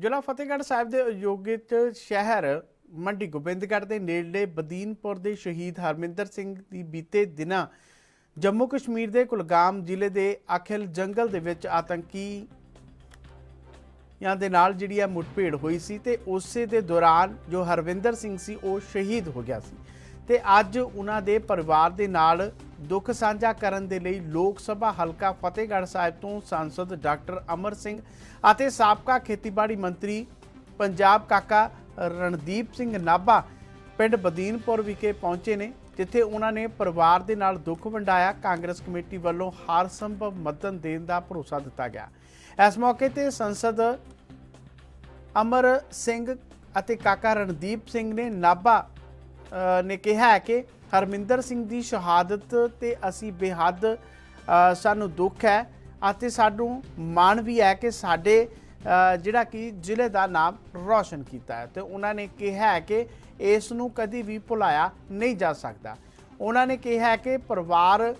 ਜ਼ਿਲ੍ਹਾ ਫਤਿਹਗੜ੍ਹ ਸਾਹਿਬ ਦੇ ਉਦਯੋਗਿਕ ਸ਼ਹਿਰ ਮੰਡੀ ਗੋਬਿੰਦਗੜ੍ਹ ਦੇ ਨੇੜਲੇ ਬਦੀਨਪੁਰ ਦੇ ਸ਼ਹੀਦ ਹਰਮਿੰਦਰ ਸਿੰਘ ਦੀ ਬੀਤੇ ਦਿਨਾਂ ਜੰਮੂ ਕਸ਼ਮੀਰ ਦੇ ਕੁਲਗਾਮ ਜ਼ਿਲ੍ਹੇ ਦੇ ਅਖਿਲ ਜੰਗਲ ਦੇ ਵਿੱਚ ਆਤੰਕੀ ਜਾਂ ਦੇ ਨਾਲ ਜਿਹੜੀ ਹੈ ਮੁੱਠਭੇੜ ਹੋਈ ਸੀ ਤੇ ਉਸੇ ਦੇ ਦੌਰਾਨ ਜੋ ਹਰਵਿੰਦਰ ਸਿੰਘ ਸੀ, ਉਹ ਸ਼ਹੀਦ ਹੋ ਗਿਆ ਸੀ। ਤੇ ਅੱਜ ਉਹਨਾਂ ਦੇ ਪਰਿਵਾਰ ਦੇ ਨਾਲ ਦੁੱਖ ਸਾਂਝਾ ਕਰਨ ਦੇ ਲਈ ਲੋਕ ਸਭਾ ਹਲਕਾ ਫਤਿਹਗੜ੍ਹ ਸਾਹਿਬ ਤੋਂ ਸੰਸਦ ਡਾਕਟਰ ਅਮਰ ਸਿੰਘ ਅਤੇ ਸਾਬਕਾ ਖੇਤੀਬਾੜੀ ਮੰਤਰੀ ਪੰਜਾਬ ਕਾਕਾ ਰਣਦੀਪ ਸਿੰਘ ਨਾਭਾ ਪਿੰਡ ਬਦੀਨਪੁਰ ਵਿਖੇ ਪਹੁੰਚੇ ਨੇ, ਜਿੱਥੇ ਉਹਨਾਂ ਨੇ ਪਰਿਵਾਰ ਦੇ ਨਾਲ ਦੁੱਖ ਵੰਡਾਇਆ। ਕਾਂਗਰਸ ਕਮੇਟੀ ਵੱਲੋਂ ਹਰ ਸੰਭਵ ਮਦਦ ਦੇਣ ਦਾ ਭਰੋਸਾ ਦਿੱਤਾ ਗਿਆ। ਇਸ ਮੌਕੇ ਤੇ ਸੰਸਦ ਅਮਰ ਸਿੰਘ ਅਤੇ ਕਾਕਾ ਰਣਦੀਪ ਸਿੰਘ ਨੇ ਨਾਭਾ ਨੇ ਕਿਹਾ ਹੈ ਕਿ ਹਰਮਿੰਦਰ ਸਿੰਘ ਦੀ ਸ਼ਹਾਦਤ ਤੇ ਅਸੀਂ ਬੇਹੱਦ ਸਾਨੂੰ ਦੁੱਖ ਹੈ ਅਤੇ ਸਾਨੂੰ ਮਾਣ ਵੀ ਹੈ ਕਿ ਸਾਡੇ ਜਿਹੜਾ ਕਿ ਜ਼ਿਲ੍ਹੇ ਦਾ ਨਾਮ ਰੌਸ਼ਨ ਕੀਤਾ ਹੈ। ਤੇ ਉਹਨਾਂ ਨੇ ਕਿਹਾ ਹੈ ਕਿ ਇਸ ਨੂੰ ਕਦੀ ਵੀ ਭੁਲਾਇਆ ਨਹੀਂ ਜਾ ਸਕਦਾ। ਉਹਨਾਂ ਨੇ ਕਿਹਾ ਕਿ ਪਰਿਵਾਰ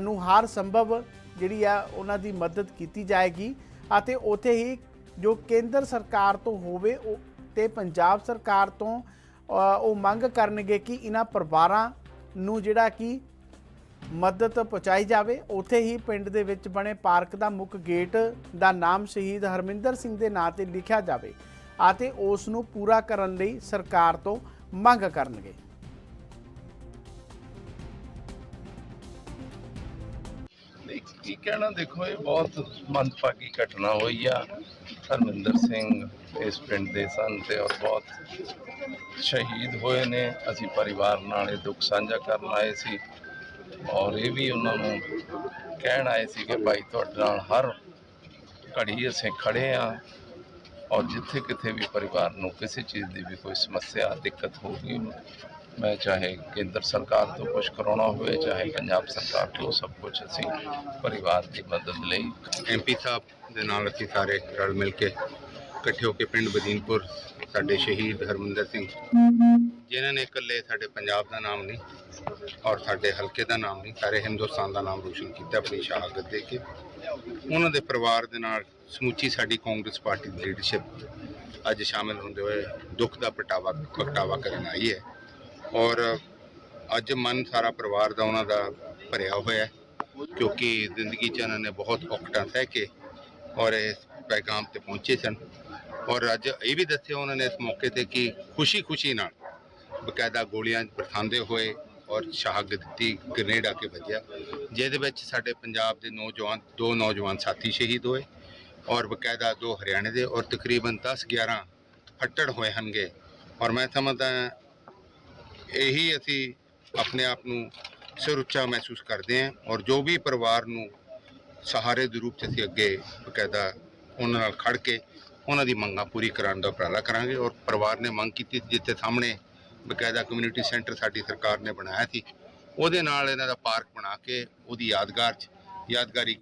ਨੂੰ ਹਰ ਸੰਭਵ ਜਿਹੜੀ ਆ ਉਹਨਾਂ ਦੀ ਮਦਦ ਕੀਤੀ ਜਾਏਗੀ ਅਤੇ ਉਥੇ ਹੀ ਜੋ ਕੇਂਦਰ ਸਰਕਾਰ ਤੋਂ ਹੋਵੇ ਉਹ ਤੇ ਪੰਜਾਬ ਸਰਕਾਰ ਤੋਂ ਉਹ ਮੰਗ ਕਰਨਗੇ ਕਿ ਇਹਨਾਂ ਪਰਿਵਾਰਾਂ ਨੂੰ ਜਿਹੜਾ ਕਿ ਮਦਦ ਪਹੁੰਚਾਈ ਜਾਵੇ। ਉੱਥੇ ਹੀ ਪਿੰਡ ਦੇ ਵਿੱਚ ਬਣੇ ਪਾਰਕ ਦਾ ਮੁੱਖ ਗੇਟ ਦਾ ਨਾਮ ਸ਼ਹੀਦ ਹਰਮਿੰਦਰ ਸਿੰਘ ਦੇ ਨਾਂ ਤੇ ਲਿਖਿਆ ਜਾਵੇ ਅਤੇ ਉਸ ਨੂੰ ਪੂਰਾ ਕਰਨ ਲਈ ਸਰਕਾਰ ਤੋਂ ਮੰਗ ਕਰਨਗੇ। ਕੀ ਕਹਿਣਾ? ਦੇਖੋ, ਇਹ ਬਹੁਤ ਮੰਦਭਾਗੀ ਘਟਨਾ ਹੋਈ ਆ। ਹਰਮਿੰਦਰ ਸਿੰਘ ਇਸ ਪਿੰਡ ਦੇ ਸਨ ਤੇ ਔਰ ਬਹੁਤ ਸ਼ਹੀਦ ਹੋਏ ਨੇ। ਅਸੀਂ ਪਰਿਵਾਰ ਨਾਲ ਇਹ ਦੁੱਖ ਸਾਂਝਾ ਕਰਨ ਆਏ ਸੀ ਔਰ ਇਹ ਵੀ ਉਹਨਾਂ ਨੂੰ ਕਹਿਣ ਆਏ ਸੀ ਕਿ ਭਾਈ ਤੁਹਾਡੇ ਨਾਲ ਹਰ ਘੜੀ ਅਸੀਂ ਖੜੇ ਆ ਔਰ ਜਿੱਥੇ ਕਿਤੇ ਵੀ ਪਰਿਵਾਰ ਨੂੰ ਕਿਸੇ ਚੀਜ਼ ਦੀ ਵੀ ਕੋਈ ਸਮੱਸਿਆ, ਦਿੱਕਤ ਹੋਊਗੀ, ਮੈਂ ਚਾਹੇ ਕੇਂਦਰ ਸਰਕਾਰ ਤੋਂ ਕੁਝ ਕਰਾਉਣਾ ਹੋਵੇ, ਚਾਹੇ ਪੰਜਾਬ ਸਰਕਾਰ ਤੋਂ ਸਭ ਕੁਝ ਅਸੀਂ ਪਰਿਵਾਰ ਦੀ ਮਦਦ ਲਈ ਐਮਪੀ ਸਾਹਿਬ ਦੇ ਨਾਲ ਅਸੀਂ ਸਾਰੇ ਰਲ ਮਿਲ ਕੇ ਇਕੱਠੇ ਹੋ ਕੇ ਪਿੰਡ ਬਦੀਨਪੁਰ ਸਾਡੇ ਸ਼ਹੀਦ ਹਰਮਿੰਦਰ ਸਿੰਘ, ਜਿਨ੍ਹਾਂ ਨੇ ਇਕੱਲੇ ਸਾਡੇ ਪੰਜਾਬ ਦਾ ਨਾਮ ਨਹੀਂ ਔਰ ਸਾਡੇ ਹਲਕੇ ਦਾ ਨਾਮ ਨਹੀਂ, ਸਾਰੇ ਹਿੰਦੁਸਤਾਨ ਦਾ ਨਾਮ ਰੋਸ਼ਨ ਕੀਤਾ, ਆਪਣੀ ਸ਼ਹਾਦਤ ਦੇ ਕੇ। ਉਹਨਾਂ ਦੇ ਪਰਿਵਾਰ ਦੇ ਨਾਲ ਸਮੁੱਚੀ ਸਾਡੀ ਕਾਂਗਰਸ ਪਾਰਟੀ ਦੀ ਲੀਡਰਸ਼ਿਪ ਅੱਜ ਸ਼ਾਮਿਲ ਹੁੰਦੇ ਹੋਏ ਦੁੱਖ ਦਾ ਪ੍ਰਗਟਾਵਾ ਪ੍ਰਗਟਾਵਾ ਕਰਨ ਆਈ ਹੈ। ਔਰ ਅੱਜ ਮਨ ਸਾਰਾ ਪਰਿਵਾਰ ਦਾ ਉਹਨਾਂ ਦਾ ਭਰਿਆ ਹੋਇਆ ਹੈ, ਕਿਉਂਕਿ ਜ਼ਿੰਦਗੀ 'ਚ ਇਹਨਾਂ ਨੇ ਬਹੁਤ ਔਕੜਾਂ ਸਹਿ ਕੇ ਔਰ ਇਸ ਪੈਗਾਮ ਤੇ ਪਹੁੰਚੇ ਸਨ। ਔਰ ਅੱਜ ਇਹ ਵੀ ਦੱਸਿਆ ਉਹਨਾਂ ਨੇ ਇਸ ਮੌਕੇ ਤੇ ਕਿ ਖੁਸ਼ੀ-ਖੁਸ਼ੀ ਨਾਲ ਬਕਾਇਦਾ ਗੋਲੀਆਂ ਬਰਸਾਉਂਦੇ ਹੋਏ ਔਰ ਸ਼ਹਾਦਤ ਦਿੱਤੀ ਗ੍ਰਨੇਡ ਆ ਕੇ ਵੱਜਿਆ। ਜਿਹਦੇ ਵਿੱਚ ਸਾਡੇ ਪੰਜਾਬ ਦੇ ਨੌਜਵਾਨ, ਦੋ ਨੌਜਵਾਨ ਸਾਥੀ ਸ਼ਹੀਦ ਹੋਏ ਔਰ ਬਕਾਇਦਾ ਦੋ ਹਰਿਆਣੇ ਦੇ ਔਰ ਤਕਰੀਬਨ 10-11 ਫੱਟੜ ਹੋਏ ਹਨਗੇ ਔਰ ਮੈਂ ਸਮਝਦਾ ਇਹੀ ਅਸੀਂ ਆਪਣੇ ਆਪ ਨੂੰ ਸਿਰ ਉੱਚਾ ਮਹਿਸੂਸ ਕਰਦੇ ਹਾਂ ਔਰ ਜੋ ਵੀ ਪਰਿਵਾਰ ਨੂੰ ਸਹਾਰੇ ਦੇ ਰੂਪ 'ਚ ਅਸੀਂ ਅੱਗੇ ਬਕਾਇਦਾ ਉਹਨਾਂ ਨਾਲ ਖੜ ਕੇ ਉਹਨਾਂ ਦੀ ਮੰਗਾਂ ਪੂਰੀ ਕਰਾਉਣ ਦਾ ਉਪਰਾਲਾ ਕਰਾਂਗੇ ਔਰ ਪਰਿਵਾਰ ਨੇ ਮੰਗ ਕੀਤੀ ਸੀ, ਜਿੱਥੇ ਸਾਹਮਣੇ ਬਕਾਇਦਾ ਕਮਿਊਨਿਟੀ ਸੈਂਟਰ ਸਾਡੀ ਸਰਕਾਰ ਨੇ ਬਣਾਇਆ ਸੀ। ਉਹਦੇ ਨਾਲ ਇਹਨਾਂ ਦਾ ਪਾਰਕ ਬਣਾ ਕੇ ਉਹਦੀ ਯਾਦਗਾਰ 'ਚ, ਯਾਦਗਾਰੀ